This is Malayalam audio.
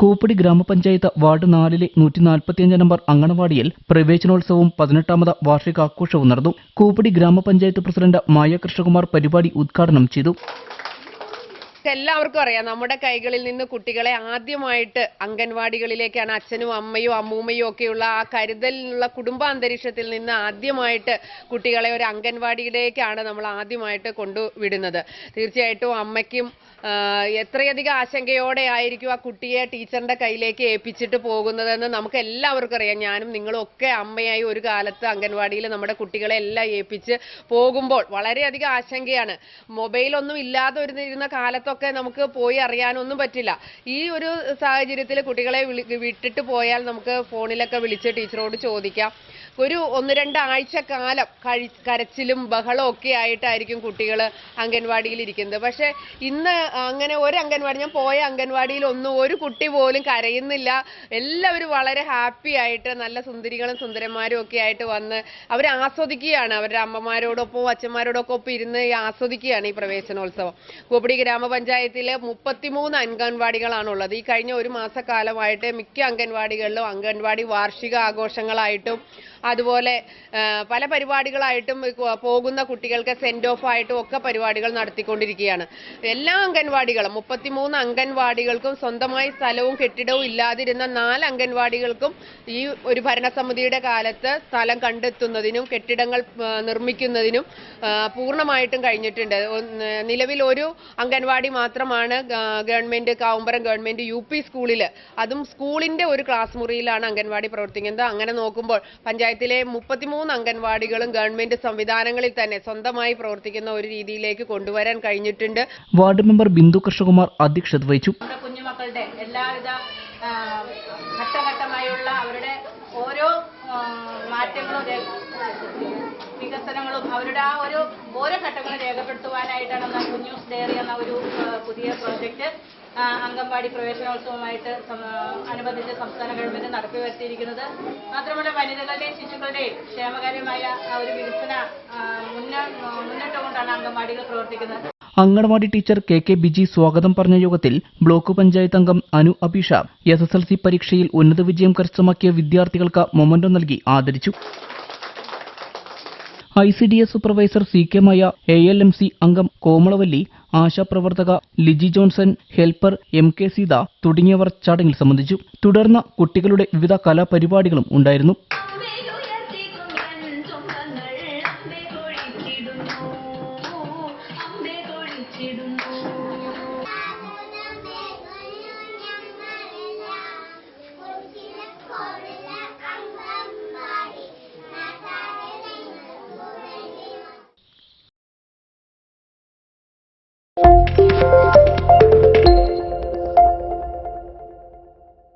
കൂപ്പടി ഗ്രാമപഞ്ചായത്ത് വാർഡ് നാലിലെ നൂറ്റി നാൽപ്പത്തിയഞ്ച് നമ്പർ അങ്കണവാടിയിൽ പ്രവേശനോത്സവവും പതിനെട്ടാമത് വാർഷികാഘോഷവും നടന്നു. കൂപ്പടി ഗ്രാമപഞ്ചായത്ത് പ്രസിഡന്റ് മായ കൃഷ്ണകുമാർ പരിപാടി ഉദ്ഘാടനം ചെയ്തു. എല്ലാവർക്കും അറിയാം. നമ്മുടെ കൈകളിൽ നിന്ന് കുട്ടികളെ ആദ്യമായിട്ട് അംഗൻവാടികളിലേക്കാണ് അച്ഛനും അമ്മയും അമ്മൂമ്മയും ഒക്കെയുള്ള ആ കരുതലിനുള്ള കുടുംബ അന്തരീക്ഷത്തിൽ നിന്ന് ആദ്യമായിട്ട് കുട്ടികളെ ഒരു അംഗൻവാടിയിലേക്കാണ് നമ്മൾ ആദ്യമായിട്ട് കൊണ്ടുവിടുന്നത്. തീർച്ചയായിട്ടും അമ്മയ്ക്കും എത്രയധികം ആശങ്കയോടെ ആയിരിക്കും ആ കുട്ടിയെ ടീച്ചറിന്റെ കയ്യിലേക്ക് ഏൽപ്പിച്ചിട്ട് പോകുന്നതെന്ന് നമുക്ക് എല്ലാവർക്കും അറിയാം. ഞാനും നിങ്ങളും ഒക്കെ അമ്മയായി ഒരു കാലത്ത് അംഗൻവാടിയിൽ നമ്മുടെ കുട്ടികളെ എല്ലാം ഏൽപ്പിച്ച് പോകുമ്പോൾ വളരെയധികം ആശങ്കയാണ്. മൊബൈലൊന്നും ഇല്ലാതെ ഇരുന്ന കാലത്തൊക്കെ നമുക്ക് പോയി അറിയാനൊന്നും പറ്റില്ല. ഈ ഒരു സാഹചര്യത്തിൽ കുട്ടികളെ വിട്ടിട്ട് പോയാൽ നമുക്ക് ഫോണിലൊക്കെ വിളിച്ച് ടീച്ചറോട് ചോദിക്കാം. ഒരു ഒന്ന് രണ്ടാഴ്ച കാലം കഴി കരച്ചിലും ബഹളവും ഒക്കെ ആയിട്ടായിരിക്കും കുട്ടികൾ അംഗൻവാടിയിൽ ഇരിക്കുന്നത്. പക്ഷേ ഇന്ന് അങ്ങനെ ഒരു അംഗൻവാടി ഞാൻ പോയ അംഗൻവാടിയിൽ ഒന്നും ഒരു കുട്ടി പോലും കരയുന്നില്ല. എല്ലാവരും വളരെ ഹാപ്പി ആയിട്ട് നല്ല സുന്ദരികളും സുന്ദരന്മാരും ഒക്കെ ആയിട്ട് വന്ന് അവർ ആസ്വദിക്കുകയാണ്. അവരുടെ അമ്മമാരോടൊപ്പം അച്ഛന്മാരോടൊപ്പം ഒപ്പം ഇരുന്ന് ആസ്വദിക്കുകയാണ് ഈ പ്രവേശനോത്സവം. കൂപ്പടി ഗ്രാമപഞ്ചായത്തിലെ മുപ്പത്തിമൂന്ന് അംഗൻവാടികളാണുള്ളത്. ഈ കഴിഞ്ഞ ഒരു മാസക്കാലമായിട്ട് മിക്ക അംഗൻവാടികളിലും അംഗൻവാടി വാർഷിക ആഘോഷങ്ങളായിട്ടും അതുപോലെ പല പരിപാടികളായിട്ടും പോകുന്ന കുട്ടികൾക്ക് സെൻഡ് ഓഫ് ആയിട്ടും ഒക്കെ പരിപാടികൾ നടത്തിക്കൊണ്ടിരിക്കുകയാണ്. എല്ലാ അംഗൻവാടികളും മുപ്പത്തിമൂന്ന് അംഗൻവാടികൾക്കും സ്വന്തമായി സ്ഥലവും കെട്ടിടവും ഇല്ലാതിരുന്ന നാല് അംഗൻവാടികൾക്കും ഈ ഒരു ഭരണസമിതിയുടെ കാലത്ത് സ്ഥലം കണ്ടെത്തുന്നതിനും കെട്ടിടങ്ങൾ നിർമ്മിക്കുന്നതിനും പൂർണമായിട്ടും കഴിഞ്ഞിട്ടുണ്ട്. നിലവിൽ ഒരു അംഗൻവാടി മാത്രമാണ് government Kavumbaram government U P സ്കൂളിൽ അതും സ്കൂളിന്റെ ഒരു ക്ലാസ് മുറിയിലാണ് അംഗൻവാടി പ്രവർത്തിക്കുന്നത്. അങ്ങനെ നോക്കുമ്പോൾ പഞ്ചായത്തിലെ മുപ്പത്തിമൂന്ന് അംഗൻവാടികളും ഗവൺമെന്റ് സംവിധാനങ്ങളിൽ തന്നെ സ്വന്തമായി പ്രവർത്തിക്കുന്ന ഒരു രീതിയിലേക്ക് കൊണ്ടുവരാൻ കഴിഞ്ഞിട്ടുണ്ട്. വാർഡ് മെമ്പർ ബിന്ദു കൃഷ്ണകുമാർ അധ്യക്ഷത വഹിച്ചു. കുഞ്ഞുമക്കളുടെ എല്ലാവിധ ഘട്ടഘട്ടമായുള്ള അവരുടെ ഓരോ മാറ്റങ്ങളും വികസനങ്ങളും അവരുടെ ആ ഒരു ഓരോ ഘട്ടങ്ങളും രേഖപ്പെടുത്തുവാനായിട്ടാണ് കുഞ്ഞു കുഞ്ഞൂസ് ഡയറി എന്ന ഒരു പുതിയ പ്രോജക്റ്റ് അംഗൻവാടി പ്രവേശനോത്സവമായിട്ട് അനുബന്ധിച്ച് സംസ്ഥാന ഗവൺമെന്റ് നടത്തി വരുത്തിയിരിക്കുന്നത് മാത്രമല്ല വനിതകളുടെയും ശിശുക്കളുടെയും ക്ഷേമകരമായ ഒരു വികസന ആ, മുന്ന മുന്നോട്ട് കൊണ്ടാണ് അംഗൻവാടികൾ പ്രവർത്തിക്കുന്നത്. Anganwadi teacher K K Biji സ്വാഗതം പറഞ്ഞ യോഗത്തിൽ ബ്ലോക്ക് പഞ്ചായത്ത് അംഗം Anu Abeesha S S L C പരീക്ഷയിൽ ഉന്നത വിജയം കരസ്ഥമാക്കിയ വിദ്യാർത്ഥികൾക്ക് മൊമന്റോ നൽകി ആദരിച്ചു. I C D S supervisor C K Maya A L M C അംഗം Komalavalli ആശാപ്രവർത്തക Liji Johnson helper M K Seetha തുടങ്ങിയവർ ചടങ്ങിൽ സംബന്ധിച്ചു. തുടർന്ന് കുട്ടികളുടെ വിവിധ കലാപരിപാടികളും ഉണ്ടായിരുന്നു. Música